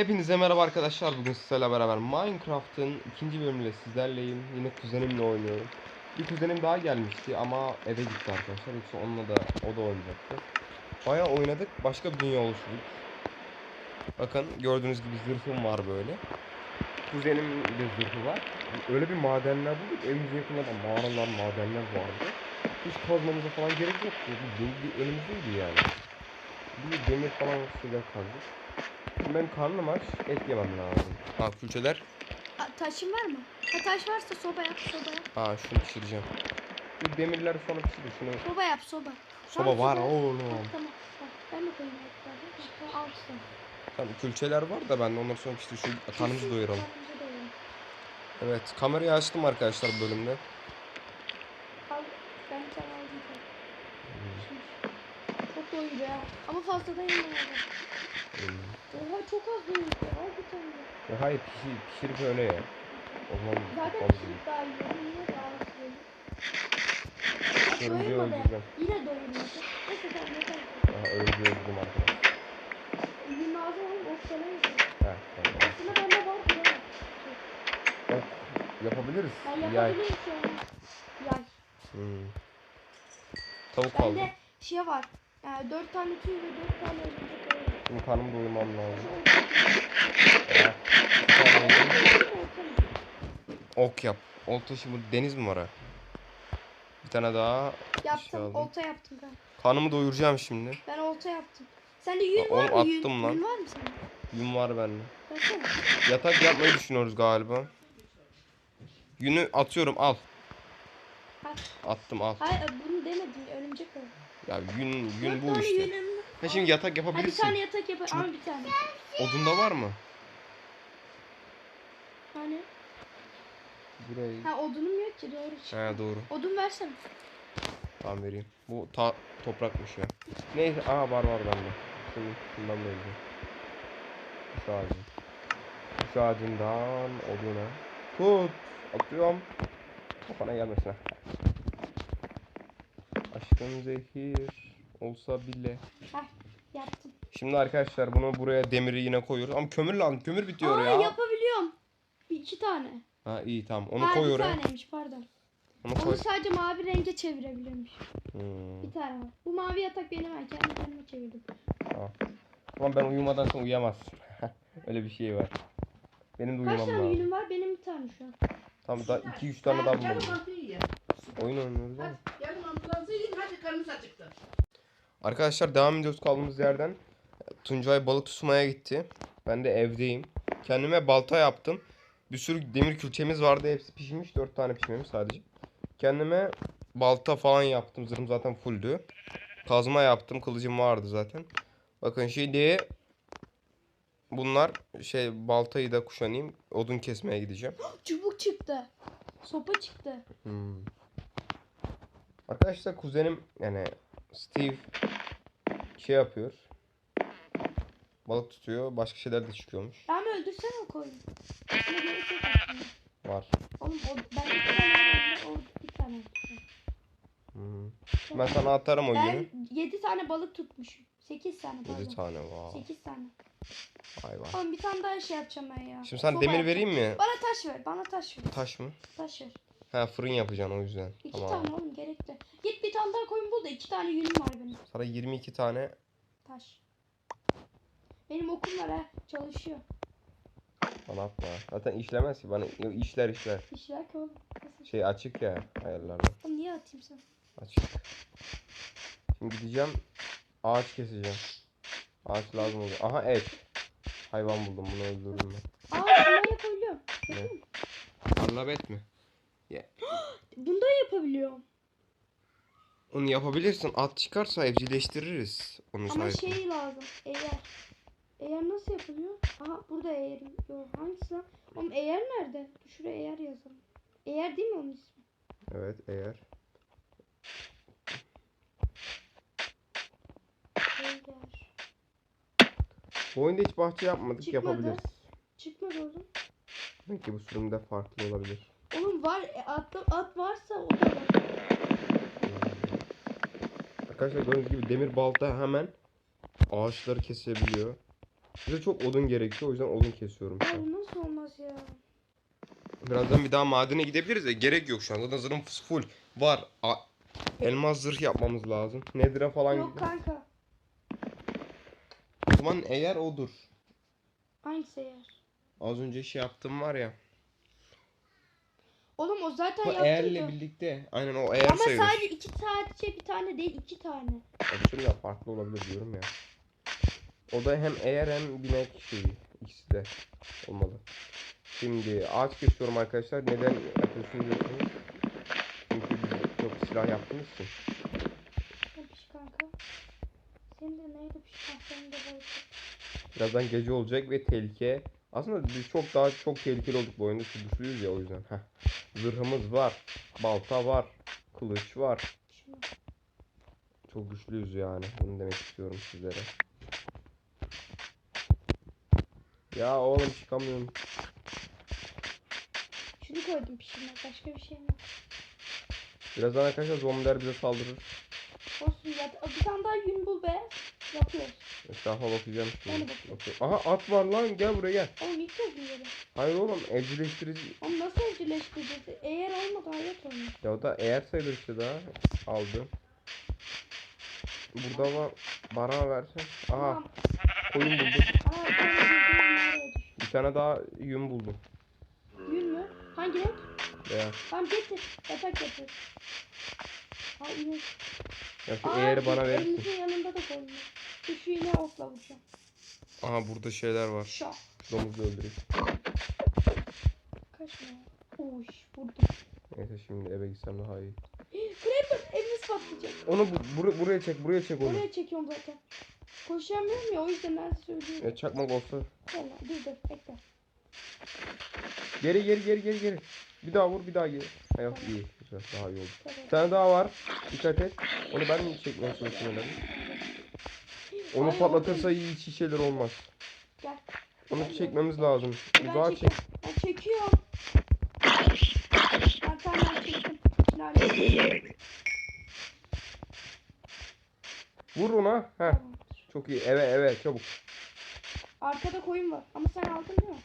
Hepinize merhaba arkadaşlar. Bugün sizlerle beraber Minecraft'ın ikinci bölümüyle sizlerleyim. Yine kuzenimle oynuyorum. Bir kuzenim daha gelmişti ama eve gitti arkadaşlar. Yoksa onunla da o da oynayacaktı. Bayağı oynadık. Başka bir dünya oluşturduk. Bakın gördüğünüz gibi zırhım var böyle. Kuzenimin de zırhı var. Öyle bir madenler bulduk. Evimizin yakında da mağaralar, madenler vardı. Hiç kazmamıza falan gerek yoktu. Bir, bir önümüzdeydi yani. Bir demir falan sıcak kazdık. Şimdi benim karnım aç, et yemem lazım. Ha külçeler. Ha, taşın var mı? Ha, taş varsa soba yap, soba yap. Ha şunu pişireceğim. Bu demirleri sonra pişirir. Şunu Soba yap, soba. soba Tamam, var oğlum. Ha, Tamam. Bak, ben de koyayım. hatta. Al sen. Tamam külçeler var da ben onları sonra pişir. Şu karnımızı doyuralım. Evet kamerayı açtım arkadaşlar bölümde. Al, ben tane aldım. sen. Çok doyuruyor ya. Ama fazladan yemeyelim. Hmm. Oha çok az doyuruyor. Al bir tane. Ya hayır pişir, pişirip öyle ya. O zaman Zaten pişirip daha iyi. Yine daha doyuruyor. Örümceği öldüreceğim. Yine doyurmadı. Neyse tamam yeter. Aha örümceği öldürdüm arkadaşlar. Ürün lazım oğlum. Okşalayız. Heh tamam. Aslında bende var. Bile. Ok, yapabiliriz. Ben yapabilirim şu an. Yay. Hmm. Tavuk aldım. Bende şey var. Yani dört tane tüy ve dört tane örümcek. Şimdi karnımı doyurmam lazım. Ok yap. Olta şimdi deniz mi var ha? Bir tane daha. Yaptım. aldım. olta yaptım ben. Karnımı doyuracağım şimdi. Ben olta yaptım. Sende yün Aa, var mı? Yün, attım lan. yün var mı sende? Yün var bende. Yatak yapmayı düşünüyoruz galiba. Yünü atıyorum al. At. Attım al. Hayır bunu demedim. Örümcek var. Ya yün Dört bu işte. Ha şimdi yatak Ha, bir yapabilirsin. tane yatak yapar. Al bir tane. Odunda var mı? Hani? Burayı. Ha odunum yok ki doğru. Ha doğru. Odun versene. Tamam vereyim. Bu ta toprakmış ya. Neyse aha var var bende. Şimdi şundan da önce. Kuş ağacı. Kuş ağacından oduna. Tut. Atıyorum. Kafana gelmesin ha. Aşkın zehir olsa bile. Heh yaptım. Şimdi arkadaşlar bunu buraya demiri yine koyuyoruz. Ama kömür lazım. Kömür bitiyor Aa ya. yapabiliyorum. Bir iki tane. Ha iyi tamam. Onu ha, koy bir oraya. taneymiş pardon. Onu koy. Onu sadece mavi renge çevirebiliyormuş. Hmm. Bir tane var. Bu mavi yatak benim ben kendi kendime çevirdim. Tamam. Ama ben uyumadan sonra uyuyamazsın. Öyle bir şey var. Benim de Kaç uyumam tane lazım. yünüm var? Benim bir tane şu an. Tamam da 2-3 tane daha Yarın mantıyı ye. Oyun oynuyoruz ama. Hadi yarın mantılarınızı yiyin hadi karnınız acıktı. Arkadaşlar devam ediyoruz kaldığımız yerden. Tuncay balık tutmaya gitti. Ben de evdeyim. Kendime balta yaptım. Bir sürü demir külçemiz vardı. Hepsi pişmiş. 4 tane pişmemiş sadece. Kendime balta falan yaptım. Zırhım zaten fulldü. Kazma yaptım. Kılıcım vardı zaten. Bakın şimdi bunlar şey baltayı da kuşanayım. Odun kesmeye gideceğim. Çubuk çıktı. Sopa çıktı. Hmm. Arkadaşlar kuzenim yani Steve şey yapıyor. Balık tutuyor. Başka şeyler de çıkıyormuş. Ben mi öldürsene o koyunu? Var. Oğlum o, ben bir tane o bir tane. Hmm. Ben sana atarım o Ben yünü. 7 tane balık tutmuşum. 8 tane pardon. 7 tane var. 8 tane. Vay vay. Oğlum bir tane daha şey yapacağım ben ya. Şimdi sen Soba demir vereyim mi? Bana taş ver. Bana taş ver. Taş mı? Taş ver. Ha fırın yapacaksın o yüzden. 2 Tamam. tane oğlum gerekli. Git bir tane daha koyun bul da 2 tane yünüm var benim. Sana 22 tane Taş. Benim okum var ha. Çalışıyor. bana atma. Zaten işlemez ki. Bana işler işler. İşler ki oğlum. Nasıl? Şey açık ya ayarlarda. Oğlum niye atayım sana? Açık. Şimdi gideceğim. Ağaç keseceğim. Ağaç lazım oluyor. Aha et. Hayvan buldum bunu öldürürüm ben. Aa bundan yapabiliyorum. Ne? Parlabet mi? Bundan yapabiliyorum. Onu yapabilirsin. At çıkarsa evcilleştiririz. Onu Ama sayesinde. şey lazım. Eğer. Eğer nasıl yapılıyor? Aha burada eğerim. Yok hangisi lan? Oğlum eğer nerede? Şuraya eğer yazalım. Eğer değil mi onun ismi? Evet eğer. Eğer. Bu oyunda hiç bahçe yapmadık Çıkmadı. yapabiliriz. Çıkmadı oğlum. Belki bu sürümde farklı olabilir. Oğlum var. E, at, at varsa o da var. Arkadaşlar gördüğünüz gibi demir balta hemen ağaçları kesebiliyor. Bize çok odun gerekiyor o yüzden odun kesiyorum şu an. Abi nasıl olmaz ya? Birazdan bir daha madene gidebiliriz de gerek yok şu an. Zaten zırhım full var. A- elmas zırh yapmamız lazım. Nedir'e falan Yok gidelim. kanka. O zaman eğer odur. Hangisi eğer? Az önce şey yaptım var ya. Oğlum o zaten Bu yaptıydı. eğerle birlikte. Aynen o eğer Ama sayılır. sadece iki sadece bir tane değil iki tane. Opsiyon ya farklı olabilir diyorum ya. O da hem eğer hem binek şeyi. İkisi de olmalı. Şimdi ağaç kesiyorum arkadaşlar. Neden yapıyorsunuz diyorsunuz. Çünkü biz çok silah yaptığımız için. Ne piş kanka? Senin de neydi piş kahvenin de var. Birazdan gece olacak ve tehlike. Aslında biz çok daha çok tehlikeli olduk bu oyunda. Çünkü güçlüyüz ya o yüzden. Heh. Zırhımız var. Balta var. Kılıç var. Çok güçlüyüz yani. Bunu demek istiyorum sizlere. Ya oğlum çıkamıyorum. Şunu koydum pişirme. Başka bir şey mi? Birazdan arkadaşlar zombiler bize saldırır. Olsun ya. Bir tane daha yün bul be. Yapıyoruz. Etrafa bakacağım şimdi. de bakıyorum. Aha at var lan gel buraya gel. Oğlum ilk kez yiyelim. Hayır oğlum evcilleştirici. Oğlum nasıl evcilleştireceğiz? Eğer olmadı hayat olmaz. Ya o da eğer sayılır işte daha. Aldım. Burada var. Bana versen. Aha Tamam. koyun buldum. Aa, ben de yün nereye düştü? Bir tane daha yün buldum. Yün mü? Hangi renk? Beyaz. Tamam getir. Yatak getir. Ha yün. Ya şu Aa, eğeri bana verirsin. Elimizin yanında da koymuyor. Şu şu yine okla vuracağım. Aha burada şeyler var. Şah. Domuzu öldüreyim. Kaçma. Uş vurdum. Neyse şimdi eve gitsem daha iyi. Creeper evimiz patlayacak. Onu bu, bur- buraya çek buraya çek onu. Oraya çekiyorum zaten. Koşamıyorum ya o yüzden ben söylüyorum. Ya çakmak olsa. Tamam dur dur bekle. Geri geri geri geri geri. Bir daha vur bir daha geri. Ha yok iyi. Güzel daha iyi oldu. Bir tane daha var. Dikkat et. Onu ben mi çekmeye çalışıyorum? Onu patlatırsa iyi hiç şeyler olmaz. Gel. Onu çekmemiz lazım. Daha çek. çekiyorum. Ben çekiyorum. Tamam çektim. Vur ona. Heh. Çok iyi. Eve eve çabuk. Arkada koyun var. Ama sen aldın değil mi?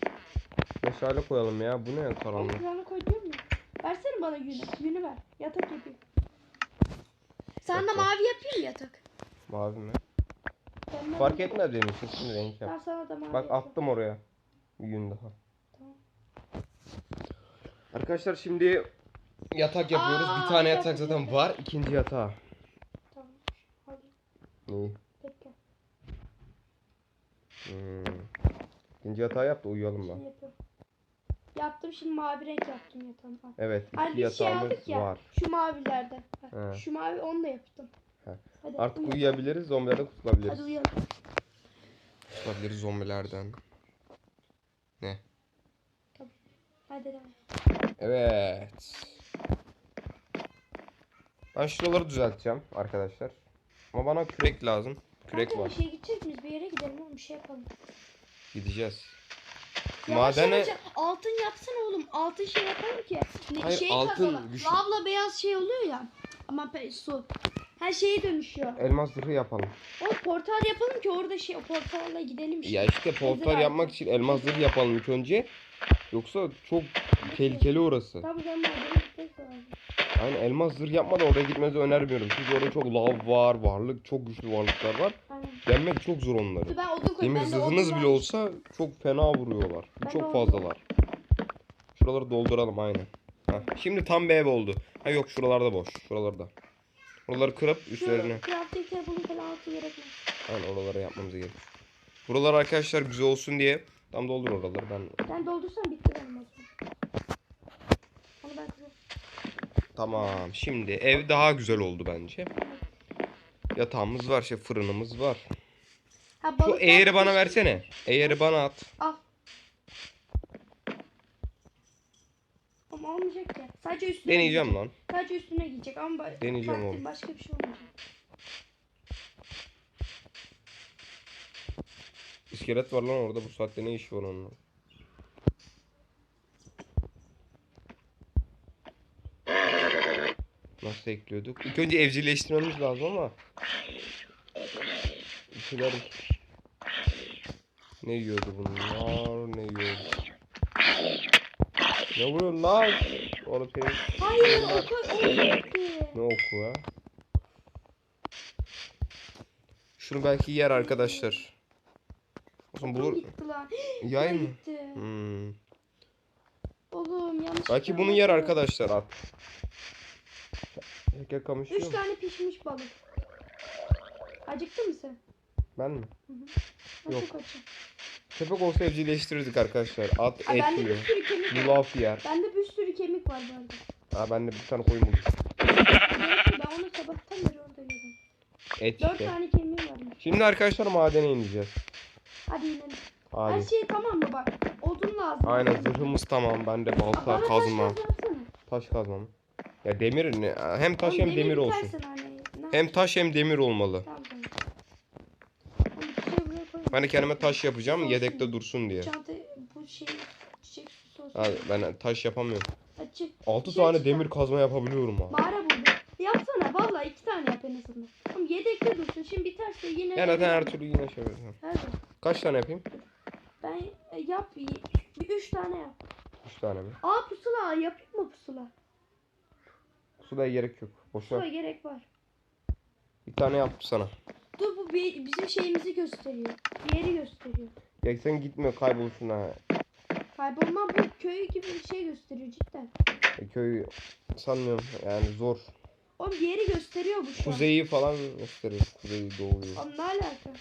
Meşale koyalım ya. Bu ne Oğlum karanlık. kulağına koy diyor mu? Versene bana yünü. Yünü ver. Yatak yapayım. Sana Yatak. mavi yapayım mı yatak? Mavi mi? Ben de- Fark etmez benim için. Şimdi renk Ben yap. sana da mavi Bak yapayım. attım oraya. Bir gün daha. Tamam. Arkadaşlar şimdi yatak yapıyoruz. Aa, bir tane yatak yatak zaten var. İkinci yatağı. Tamam. Hadi İyi. bekle. Hmm. İkinci yatağı yap da uyuyalım Şimdi lan. yapıyorum. Yaptım şimdi mavi renk yaptım yatağımı. Al. Evet Hani iki bir şey yatağımız aldık ya. var. Şu mavilerden. Bak, He. Şu mavi onu da yaptım. He. Hadi Artık uyu. uyuyabiliriz. Zombilerden kurtulabiliriz. Hadi uyuyalım. Kurtulabiliriz zombilerden. Hadi devam. Evet. Ben şuraları düzelteceğim arkadaşlar. Ama bana kürek lazım. Kürek Kanka, var. Bir şey gidecek miyiz? Bir yere gidelim oğlum bir şey yapalım. Gideceğiz. Yavaş Madene yavaş- altın yapsana oğlum. Altın şey yapalım ki. Ne, Hayır, şey altın kazalım. güçlü- Lavla beyaz şey oluyor ya. Ama pe- su. Her şeye dönüşüyor. elmas zırhı yapalım. O portal yapalım ki orada şey o portalla gidelim işte. Ya işte portal Hazır yapmak için elmas zırhı yapalım ilk önce. Yoksa çok tehlikeli orası. Tabii ben madene gitmek lazım. Aynen elmas zırh yapmadan oraya gitmenizi önermiyorum. Çünkü orada çok lav var, varlık, çok güçlü varlıklar var. Aynen. Yenmek çok zor onları. Ben odun koyayım. Demir Ben de odun zırhınız var. bile olsa çok fena vuruyorlar. Ben çok fazlalar. Şuraları dolduralım aynen. Heh, Şimdi tam bir ev oldu. Ha yok şuralarda boş. Şuralarda. Buraları kırıp üstlerine. Crafting table'ın falan altı gerekmez. Aynen oralara yapmamız gerek. Buralar arkadaşlar güzel olsun diye. Tam doldur oraları ben. Ben doldursam bitti benim o zaman. Onu ben kırıyorum. Tamam. Şimdi ev daha güzel oldu bence. Yatağımız var, şey fırınımız var. Ha, Şu eğeri bana versene. Eğeri bana at. Al. Ama olmayacak ya. Sadece üstüne Deneyeceğim giyecek. lan. Sadece üstüne giyecek ama Deneyeceğim baktım, oğlum. Başka bir şey olmayacak. İskelet var lan orada. Bu saatte ne işi var onunla? Nasıl ekliyorduk? İlk önce evcilleştirmemiz lazım ama. Şeyler... Ne yiyordu bunlar? Ne yiyordu? Ne vuruyorsun lan? Oğlum senin Hayır oku ne oku ha? Şunu belki yer arkadaşlar. O zaman Okum bulur. Yay mı? Hmm. Oğlum yanlış. Belki bunu yer arkadaşlar at. Şeker kamışı Üç tane pişmiş balık. Acıktın mı sen? Ben mi? Ben Yok. çok açım. Köpek olsa evcilleştirirdik arkadaşlar. At Ay, et bende yiyor. var. Yulaf yer. Bende bir sürü kemik var bu arada. Ha ben de bir tane koyun buldum. Ben onu sabahtan beri orada yedim. Et Dört işte. tane kemiği varmış. Şimdi arkadaşlar madene ineceğiz. Hadi inelim. Her Hadi. şey tamam mı bak? Odun lazım. Aynen zırhımız tamam. Bende Aa, balta, taş kazma. yapsana. Taş kazma mı? Ya demir ne? Hem taş hem demir olsun. hani. Hem taş hem demir olmalı. Tamam tamam. Şey. Ben kendime taş yapacağım yedekte dursun diye. Şey. Abi ben taş yapamıyorum. Açık. 6 Şey tane çıkar. demir kazma yapabiliyorum ha. Mağara buldum. Yapsana valla iki tane yap en azından. Oğlum yedekte dursun. Şimdi biterse yine. Yani zaten her türlü yine şey yapacağım. Hadi. Kaç tane yapayım? Ben e, yap bir, bir üç tane yap. 3 tane mi? Aa pusula pusula? Suda gerek yok. Boşver. gerek var. Bir tane yaptım sana. Dur bu bir, bizim şeyimizi gösteriyor. Bir yeri gösteriyor. Ya sen gitme kaybolsun ha. Kaybolma bu köy gibi bir şey gösteriyor cidden. E, Köy sanmıyorum yani zor. Oğlum bir yeri gösteriyor bu şu an. Kuzeyi falan gösteriyor. Kuzeyi doğuyor. Oğlum ne alaka?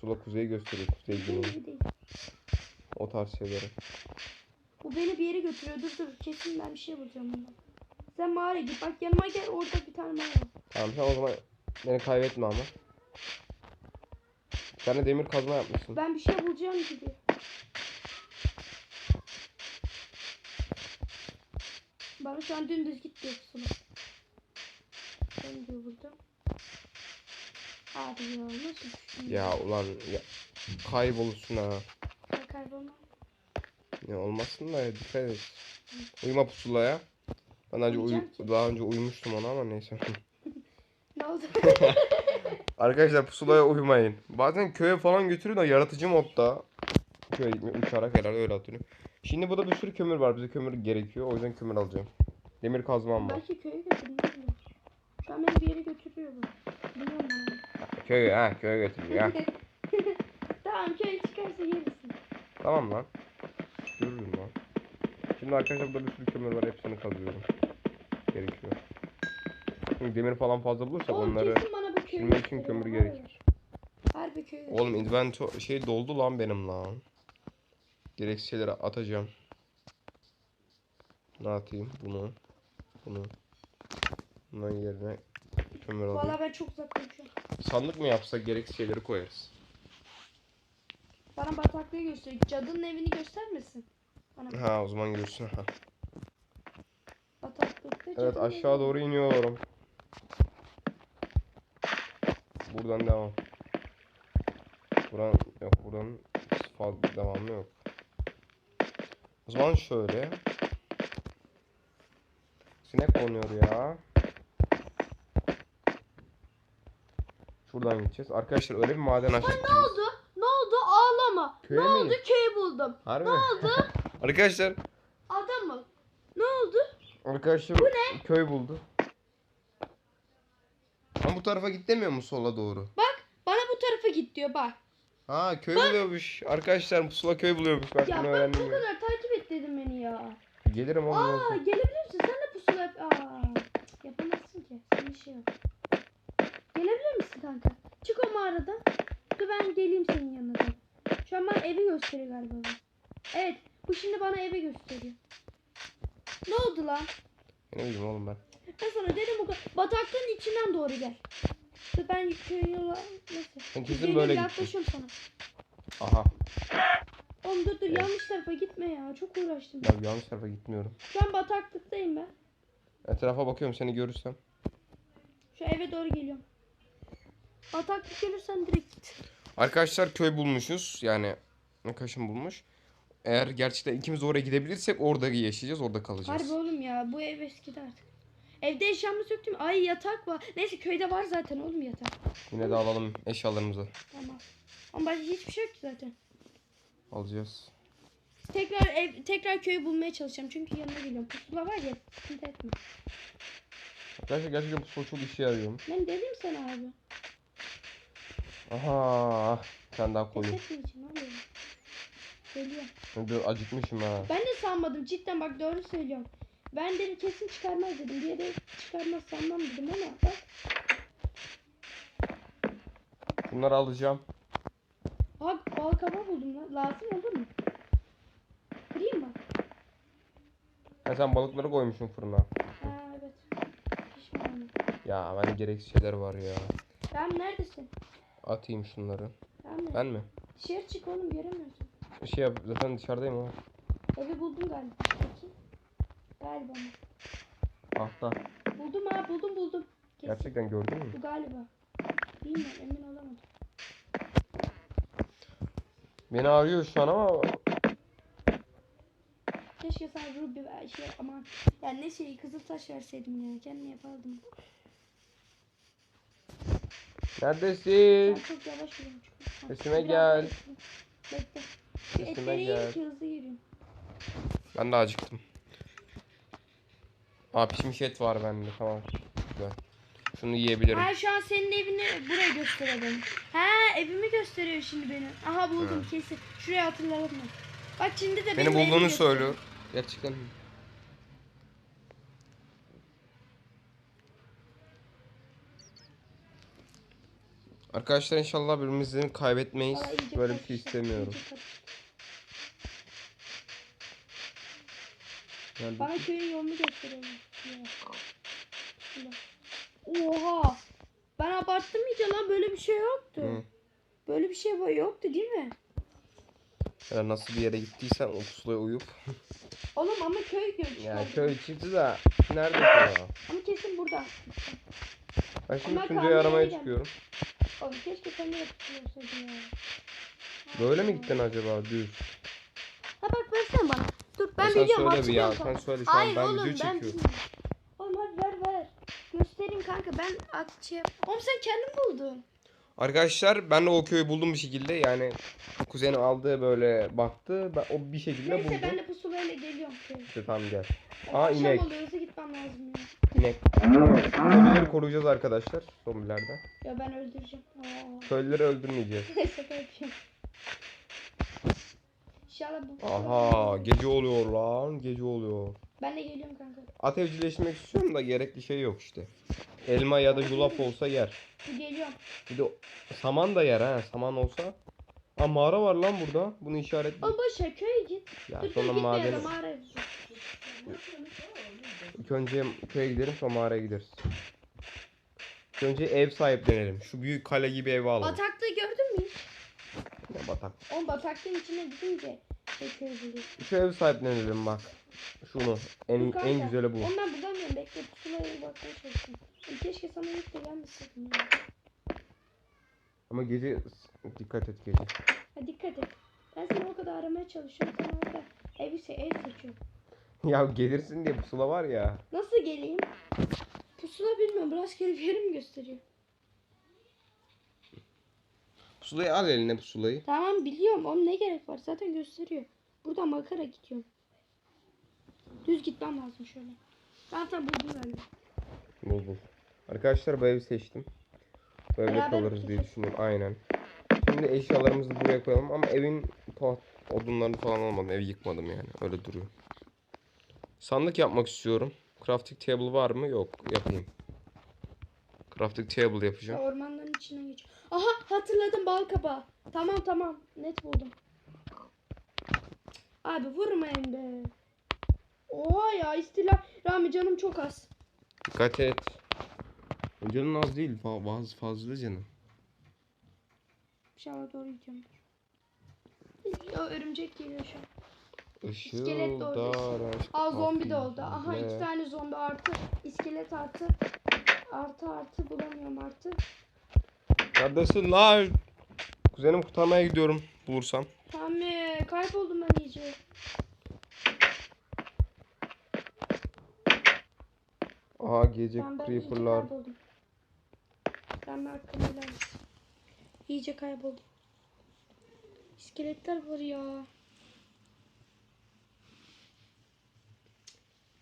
Sula kuzeyi gösteriyor. Kuzey Bizim güney. gibi değil. O tarz şeyleri. Bu beni bir yere götürüyor. Dur dur kesin ben bir şey bulacağım bundan. Sen mağara git. Bak yanıma gel orada bir tane mağara. Tamam sen o zaman beni kaybetme ama. Bir tane demir kazma yapmışsın. Ben bir şey bulacağım gibi. Bana şu an dümdüz git diyor pusula. Ben diyor burada. Abi ya nasıl? Ya ulan ya, kaybolursun ha. Ben kaybolmam. Ne olmasın da dikkat et. Uyuma pusulaya. Ben daha önce, uyu- daha önce uyumuştum ona ama neyse. Ne oldu? Arkadaşlar pusulaya uyumayın. Bazen köye falan götürüyor da yaratıcı modda. Köye gitmiyor uçarak herhalde öyle hatırlıyorum. Şimdi burada bir sürü kömür var. Bize kömür gerekiyor. O yüzden kömür alacağım. Demir kazmam var. Belki köye bileyim. Şu an beni bir yere götürüyor bu. Biliyorum. Köye ha köye götürüyor ha. tamam köye çıkarsa gelirsin. tamam lan. Görürüm lan. Şimdi arkadaşlar burada bir sürü kömür var. Hepsini kazıyorum. Gerekiyor. Çünkü demir falan fazla bulursak Oğlum onları... silmek için kömür var gerekir. Harbi köyü Oğlum invento şey doldu lan benim lan. Gereksiz şeyleri atacağım. Ne atayım? Bunu. Bunu. Bunların yerine kömür alayım. Valla ben çok uzaktayım şu an. Sandık mı yapsak gereksiz şeyleri koyarız. Bana bataklığı gösteriyor. Cadının evini göstermesin. Bana Ha o zaman görürsün. Ha. Bataklıkta Evet aşağı doğru iniyorum. Buradan devam. Buran yok buranın fazla devamı yok. O zaman şöyle. Sinek konuyor ya. Şuradan gideceğiz. Arkadaşlar öyle bir maden açtık Ne oldu? Ne oldu? Ağlama. Köye ne mi? oldu? Köyü buldum. Harbi Ne oldu? Arkadaşlar oldu? Arkadaşım köy buldu. Ama bu tarafa git demiyor mu sola doğru? Bak bana bu tarafa git diyor bak. Ha köy buluyormuş. Arkadaşlar pusula köy buluyormuş. Bak Ya bunu bak bu kadar takip et dedim beni ya. Gelirim oğlum. Aa olsun. gelebilir misin? Sen de pusula yap. Aa yapamazsın ki. Sen bir şey yap. Gelebilir misin kanka? Çık o mağaradan. Dur ben geleyim senin yanına. Şu an bana evi gösteriyor galiba. bu. Evet bu şimdi bana evi gösteriyor. Ne oldu lan? Ne bileyim oğlum ben. Ben sana dedim kadar. Bataklığın içinden doğru gel. Dur ben köyün yola... Ben kesin böyle. Yaklaşıyorum sana. Aha. Oğlum dur dur Evet. yanlış tarafa gitme ya. Çok uğraştım. Ya yanlış tarafa gitmiyorum. Şu an bataklıktayım ben. Etrafa bakıyorum seni görürsem. Şu eve doğru geliyorum. Bataklık gelirsen direkt git. Arkadaşlar köy bulmuşuz. Yani Nakaş'ın bulmuş. Eğer gerçekten ikimiz oraya gidebilirsek orada yaşayacağız. Orada kalacağız. Harbi oğlum ya bu ev eskidi artık. Evde eşyamı söktüm. Ay yatak var. Neyse köyde var zaten oğlum yatak. Yine de alalım eşyalarımızı. Tamam. Ama başka hiçbir şey yok ki zaten. Alacağız. Tekrar ev, tekrar köyü bulmaya çalışacağım. Çünkü yanına geliyorum. Pusula var ya sıkıntı etme. Arkadaşlar gerçekten pusula çok işe yarıyor. Ben dedim sana abi. Aha. Sen daha koyun. Pes etmeyeceğim abi. Dur acıkmışım ha. Ben de sanmadım cidden bak doğru söylüyorum. Ben dedim kesin çıkarmaz dedim. Bir yere çıkarmaz sanmam dedim ama bak. Bunları alacağım. Abi bal kabağı buldum lan. Lazım olur mu? Kırayım mı? Ha sen balıkları koymuşsun fırına. Ha evet. Pişmanım. Ya bende gereksiz şeyler var ya. Ben neredesin? Atayım şunları. Ben mi? Ben mi? Dışarı çık oğlum göremiyorsun. Şey yap zaten dışarıdayım ama. Evi buldum galiba. Peki. Galiba mı? Altta. Buldum ha buldum buldum. Kesin. Gerçekten gördün mü? Bu galiba. Bilmiyorum emin olamadım. Beni arıyor şu an ama Keşke sana Ruby ver- şey aman. Yani ne şey kızıl taş verseydim ya. Kendim yapardım. neredesin? Ben çok yavaş yürüyorum çünkü. Sesime Biraz gel. bekle. Bekle. Etleri gel. ki hızlı yürüyeyim. Ben de acıktım. Aa pişmiş et var bende tamam. Güzel. Şunu yiyebilirim. Ha şu an senin evini buraya gösterelim. Ha evimi gösteriyor şimdi beni. Aha buldum kesin. Şuraya hatırladım. Bak şimdi de Beni benim evimi bulduğunu gösteriyor. söylüyor. Gerçekten. Arkadaşlar inşallah birbirimizi kaybetmeyiz. İyice Böyle bir şey istemiyorum. Nerede? Bana köyün yolunu gösteriyor. Oha. Ben abarttım iyice lan böyle bir şey yoktu. Hı. Böyle bir şey yoktu değil mi? Ya nasıl bir yere gittiysen pusulaya uyup. Oğlum ama köy gördük. Ya köy çıktı da nerede ya? Ama kesin burada. Ben şimdi kalmaya aramaya çıkıyorum. Oğlum keşke sen de yapıyorsaydın ya. Böyle mi gittin acaba düz? Ha bak versene bana. Dur ben Ya sen biliyorum söyle bir ya, sen söyle şu an, Hayır ben oğlum video ben çekiyorum. bilmiyorum. Oğlum hadi ver ver. Göstereyim kanka ben at şey yap- Oğlum sen kendin buldun. Arkadaşlar ben de o köyü buldum bir şekilde yani kuzenim aldı böyle baktı ben o bir şekilde Neyse buldu. ben de pusulayla geliyorum. İşte tamam gel. Aa, akşam inek. oluyor hızlı gitmem lazım. İnek. Zombileri koruyacağız arkadaşlar zombilerden. Ya ben öldüreceğim. Aa. Köylüleri öldürmeyeceğiz. Şaka yapıyorum. İnşallah bu Aha gece oluyor lan gece oluyor. Ben de geliyorum kanka. At evcilleşmek istiyorum da gerekli şey yok işte. Elma ya da yulaf olsa yer. Geliyorum. Bir de saman da yer ha saman olsa. Aa mağara var lan burada. Bunu işaret. Ver köye git. Ya dur sonra maden. mağaraya. İlk önce köye gidelim sonra mağaraya gideriz. İlk önce ev sahiplenelim. Şu büyük kale gibi ev alalım. Bataklığı gördün mü hiç? Ne batak. Oğlum bataklığın içine gidince. Şu ev sahiplenelim bak. Şunu. En, Dur kanka. en güzeli bu. Oğlum ben buradan diyorum bekle pusulaya bakmaya çalışıyorum. Oğlum Keşke sana ilk de gelmeseydin ya. Ama gece dikkat et gece. Ha dikkat et. Ben seni o kadar aramaya çalışıyorum. Sen orada evi se ev seçiyorsun. Ya gelirsin diye pusula var ya. Nasıl geleyim? Pusula bilmiyorum. Rastgele bir yeri mi gösteriyor? Pusulayı al eline pusulayı. Tamam biliyorum. Onun ne gerek var? Zaten gösteriyor. Buradan makara gidiyorum. Düz gitmem lazım şöyle. Zaten buldum galiba. Bul bul. Arkadaşlar bu evi seçtim. Böyle Beraber kalırız diye düşünüyorum. Aynen. Şimdi eşyalarımızı buraya koyalım ama evin odunlarını falan almadım. Evi yıkmadım yani. Öyle duruyor. Sandık yapmak istiyorum. Crafting table var mı? Yok. Yapayım. Crafting table yapacağım. Ormanların içinden geç. Aha hatırladım bal kabağı. Tamam tamam. Net buldum. Abi vurmayın be. Oha ya istila. Rami canım çok az. Dikkat et. Canın az değil. Bazı fazla canım. İnşallah doğru gidiyorum. Ya örümcek geliyor şu an. Işıl de orada. Aa zombi de oldu. Aha iki tane zombi artı. iskelet artı. Artı artı bulamıyorum artı. Neredesin lan? Kuzenim kurtarmaya gidiyorum bulursam. Tamam ee, kayboldum ben iyice. Aha gece Ben, ben iyice creeper'lar. kayboldum. Ben etsin. İyice kayboldum. İskeletler var ya.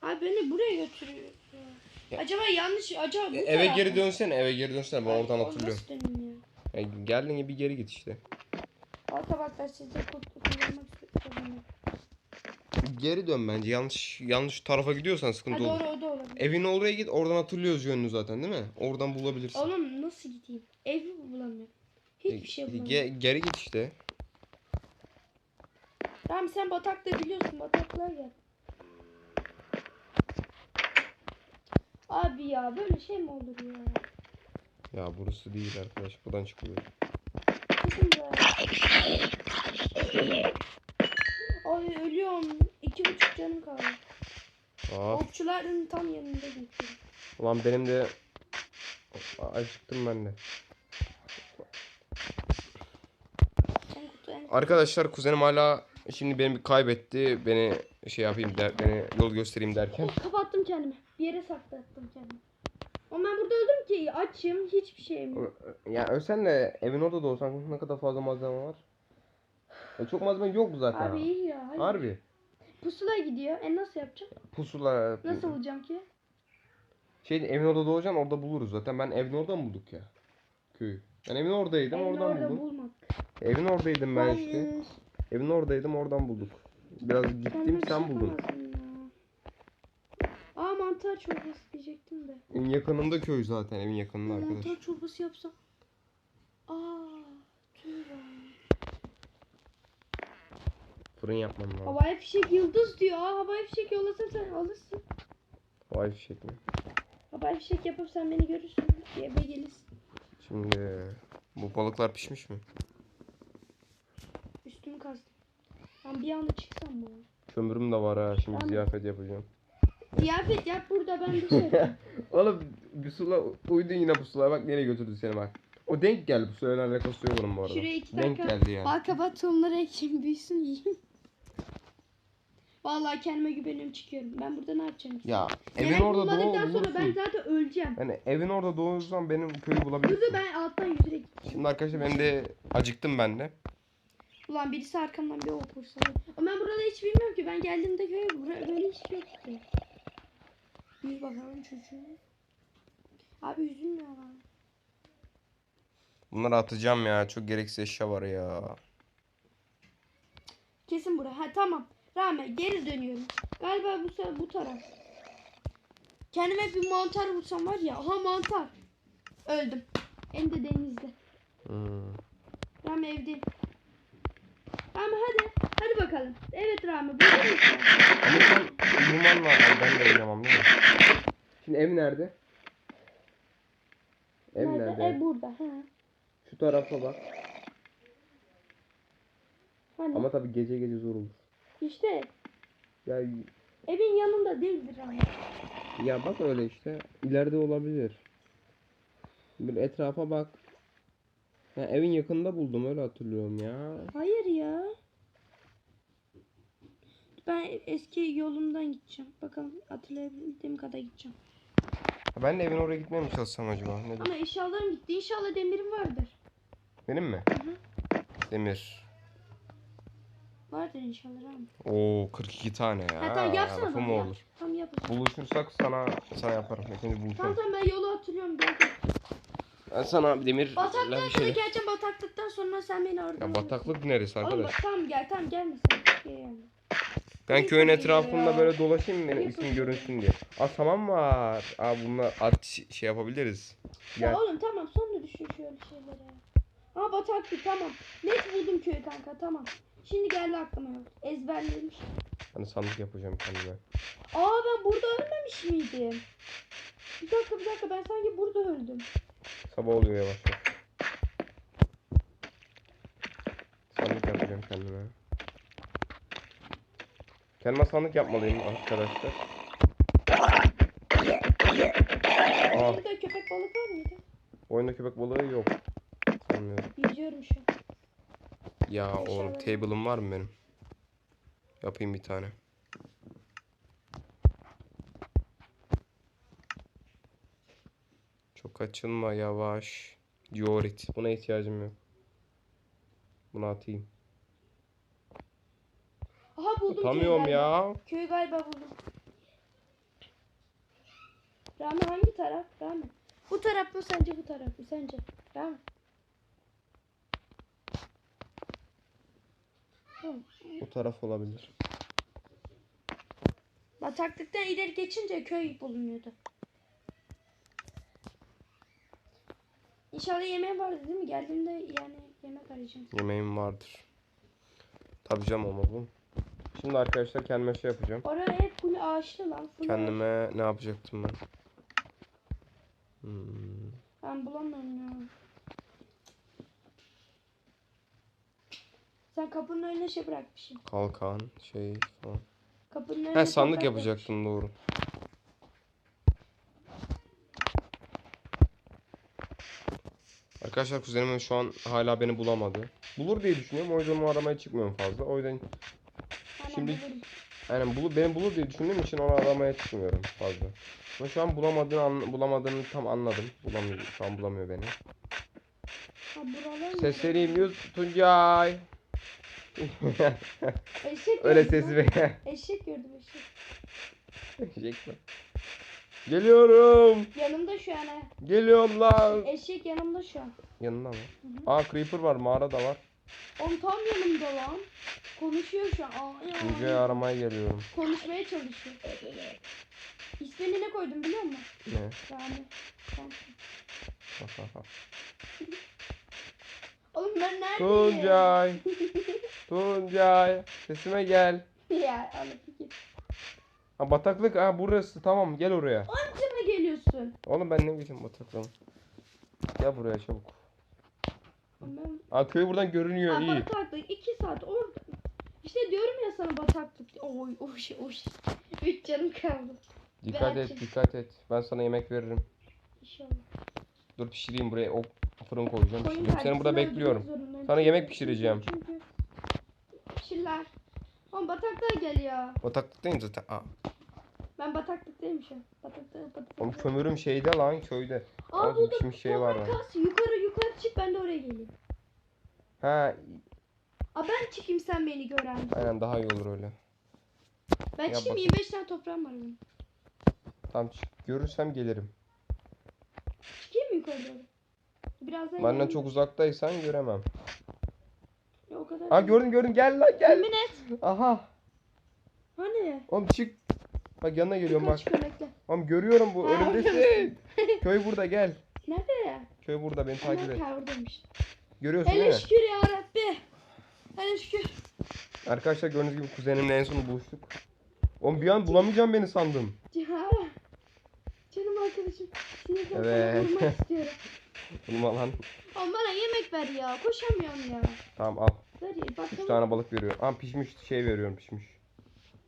Abi beni buraya götürüyor. Acaba yanlış acaba bu E, eve taraf geri mı? dönsene eve geri dönsene ben oradan hatırlıyorum. Döneyim ya? Ya, geldin gibi geri git işte. Arkadaşlar kullanmak istedim. Geri dön bence yanlış yanlış tarafa gidiyorsan Ha sıkıntı olur. doğru o da olabilir. Evin oraya git oradan hatırlıyoruz yönünü zaten değil mi? Oradan bulabilirsin. Oğlum nasıl gideyim? Evi bulamıyorum. Hiçbir şey E, bulamıyorum. ge- geri git işte. Tamam sen batakta biliyorsun bataklığa gel. Abi ya böyle şey mi olur ya? Ya burası değil arkadaş. Buradan çıkılıyor. Ay ölüyorum. İki buçuk canım kaldı. Aa, Okçuların tam yanında geçiyorum. ulan benim de acıktım ben de. Arkadaşlar kuzenim hala şimdi beni kaybetti. Beni şey yapayım der, beni yol göstereyim derken. Kapattım kendimi. Bir yere saklattım kendimi. Ama ben burada öldüm ki açım hiçbir şeyim yok. Ya ölsen de evin orada da olsan ne kadar fazla malzeme var. Ya çok malzeme yok zaten. Abi iyi ya. Hayır. Harbi. Pusula gidiyor. E nasıl yapacağım? Pusula. Nasıl bulacağım ki? Şey evin orada doğacaksın orada buluruz zaten. Ben evin oradan bulduk ya. Köyü. Ben evin oradaydım Evde oradan orada buldum. bulmak. Evin oradaydım ben işte. Hayır. Evin oradaydım oradan bulduk. Biraz gittim Kendime sen şey buldun. ya. Aa mantar çorbası diyecektim de. Evin yakınında köy zaten evin yakınında arkadaş. Mantar çorbası yapsam. Aa, be. Fırın yapmam lazım. Havai fişek yıldız diyor. Aa, havai fişek yollasan sen alırsın. Vay fişek mi? Havai fişek yapıp sen beni görürsün. Eve gelirsin. Şimdi bu balıklar pişmiş mi? Üstümü kazdım. Ben bir anda çıksam mı? Kömürüm de var ha. Şimdi Tamam. ziyafet yapacağım. Ziyafet yap burada ben dışarı. yapayım. Oğlum pusula uydun yine pusulaya bak nereye götürdü seni bak. O denk geldi pusulayla alakası yok onun bu arada. Şuraya iki Denk dakika. geldi yani. Bal kabağı tohumları ekeyim büyüsün yiyeyim. Vallahi kendime güveniyorum çıkıyorum. Ben burada ne yapacağım? ki? Ya evin Yemek orada bulmadıktan sonra ben bulursun. zaten öleceğim. Yani evin orada doğursan benim köyü Dur bulabilirsin. ben alttan yüzerek gideceğim. Şimdi arkadaşlar benim de acıktım ben de. Ulan birisi arkamdan bir ok vursa. Ama ben burada hiç bilmiyorum ki. Ben geldiğimde köye bura- böyle hiç yok ki. Yüz bakalım çocuğu. Abi yüzüm ya. Bunları atacağım ya. Çok gereksiz eşya var ya. Kesin buraya. Ha tamam. Rahmet geri dönüyorum. Galiba bu bu taraf. Kendime bir mantar vursam var ya. Aha mantar. Öldüm. Hem de denizde. Hmm. Rami evdeyim. Rami hadi. Hadi bakalım. Evet Rami. Ama sen uyuman var. Ay, ben de uyuyamam değil mi? Şimdi ev nerede? Ev nerede? Ev burada. Ha. Şu tarafa bak. Hani? Ama tabii gece gece zor olur. İşte Ya evin yanında değildir Rami. ya bak öyle işte. İleride olabilir. Bir etrafa bak. Ya evin yakınında buldum öyle hatırlıyorum ya. Hayır ya. Ben eski yolumdan gideceğim. Bakalım hatırlayabildiğim kadar gideceğim. Ben de evin oraya gitmeye mi çalışsam acaba? Ne Ama eşyalarım gitti. İnşallah demirim vardır. Benim mi? hı. Demir. Vardır inşallah Rami. Oo 42 tane ya. Ha, tamam yapsana Lafım bana. Yap. olur. Tamam yap. Buluşursak sana sana yaparım. İkinci Tamam buluşalım. tamam ben yolu hatırlıyorum. Gel. Ben sana demir Bataklığa kadar şey. geleceğim. Bataklıktan sonra sen beni oradan Ya bataklık neresi Oğlum arkadaş? bak, tamam gel tamam gelme sen. Gel yani. Ben köyün etrafında böyle dolaşayım benim ismim görünsün diye. Aa tamam var. Aa bunlar at şey yapabiliriz. Ya Gel. oğlum tamam sonra düşün şöyle şeylere. Aa bataklık tamam. Net buldum köyü kanka tamam. Şimdi geldi aklıma yok. Ezberlemiş. Hani sandık yapacağım kendime. Aa ben burada ölmemiş miydim? Bir dakika bir dakika ben sanki burada öldüm. Sabah oluyor yavaş yavaş. Sandık yapacağım kendime. Kendime sandık yapmalıyım arkadaşlar. Aa, Burada köpek balık var mıydı? oyunda köpek balığı yok. Sanmıyorum. Yüzüyorum şu an. Ya oğlum İnşallah. table'ım var mı benim? Yapayım bir tane. Çok açılma yavaş. Diorit. Buna ihtiyacım yok. Bunu atayım. Aha buldum galiba. ya. Köyü galiba buldum. Rami hangi taraf? Rami. Bu taraf mı sence bu taraf mı sence? Rami. Bu taraf olabilir. Bataklıktan ileri geçince köy bulunuyordu. İnşallah yemeği vardı değil mi? Geldiğimde yani yemek arayacağım. Yemeğim vardır. Tabii canım ama bu. Şimdi arkadaşlar kendime şey yapacağım. Oraya hep full ağaçlı lan. Full. Kendime ne yapacaktım ben? Hmm. Ben bulamıyorum ya. Sen kapının önüne şey bırakmışsın. Kalkan şey falan. Kapının önüne He sandık toprak yapacaktım doğru. Arkadaşlar kuzenim şu an hala beni bulamadı. Bulur diye düşünüyorum. O yüzden onu aramaya çıkmıyorum fazla. O yüzden. Şimdi- yani bulu, beni bulur diye düşündüğüm için onu aramaya çıkmıyorum fazla. Ama şu an bulamadığını, an- bulamadığını tam anladım. Bulamıyor, şu an bulamıyor beni. Sesleneyim yüz Tuncay. Eşek Öyle sesi be. Eşek gördüm eşek. Eşek mi? Geliyorum. Yanımda şu an. Geliyorum lan. Eşek yanımda şu an. Yanında mı? Hı hı. Aa creeper var mağara da var. Oğlum tam yanımda lan. Konuşuyor şu an. Aa, ya. Tuncay'ı aramaya geliyorum. Konuşmaya çalışıyor. İsmini ne koydum biliyor musun? Ne? Yani. Oğlum ben neredeyim? Tuncay. Tuncay. Sesime gel. ya alıp git. Ha bataklık ha burası tamam gel oraya. Anca mı geliyorsun? Oğlum ben ne bileyim bataklığım. Gel buraya çabuk. Ben... Aa köy buradan görünüyor Aa, iyi. bataklık 2 saat orada. İşte diyorum ya sana bataklık. Oy oy oy. Üç canım kaldı. Dikkat Belki. et dikkat et. Ben sana yemek veririm. İnşallah. Dur pişireyim buraya o fırın koyacağım. Koyun Pişireyim. Seni burada bekliyorum. Sana yemek pişireceğim. Çünkü pişirler. Oğlum bataklığa gel ya. Bataklıktayım zaten. Aa. Ben bataklıktayım şu an. Bataklık Oğlum bataklık. kömürüm şeyde lan köyde. Aa Az buldum. şey var Toprak. Yukarı yukarı çık ben de oraya geleyim. Ha Aa ben çıkayım sen beni gören. aynen daha iyi olur öyle. Ben Ya çıkayım bak- 25 tane toprağım var benim. Tamam çık. Görürsem gelirim. Çıkayım mı yukarı doğru? Birazdan Benden geleyim. çok uzaktaysan göremem. Ya, o kadar. Aa değil. gördüm gördüm gel lan gel. Yemin et. Aha. Hani? Oğlum çık. Bak yanına geliyorum bak. bekle. Oğlum görüyorum bu Ha, önümdesin. Köy burada gel. Nerede? Köy burada beni takip et. ha oradaymış. Görüyorsun değil Hele mi? şükür ya Rabbi. Hele şükür. Arkadaşlar gördüğünüz gibi kuzenimle en son buluştuk. Oğlum bir an bulamayacağım beni sandım. Ya. Canım arkadaşım. Sinirden Evet. sana vurmak istiyorum. Bulma lan. Oğlum bana yemek ver ya. Koşamıyorum ya. Tamam al. Ver ya. Bak 3 tane balık veriyor. Aa pişmiş şey veriyorum pişmiş.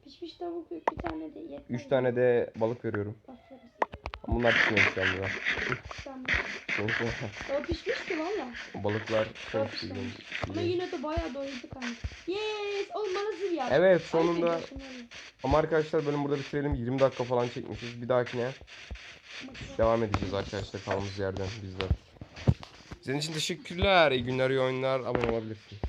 Pişmiş tavuk yok. Bir tane de yetmez. 3 tane de balık veriyorum. Ama bunlar pişmemiş yalnız ha. Tamam. O pişmişti valla. Balıklar çok pişmemiş. iyi. Ama yine de bayağı doyurdu kanka. Yes. Oğlum bana zil yap. Evet Ay, sonunda. var. Ama arkadaşlar bölüm burada bitirelim. 20 dakika falan çekmişiz. Bir dahakine devam edeceğiz arkadaşlar kaldığımız yerden bizler. Senin için teşekkürler. İyi günler, iyi oyunlar. Abone olabilirsiniz.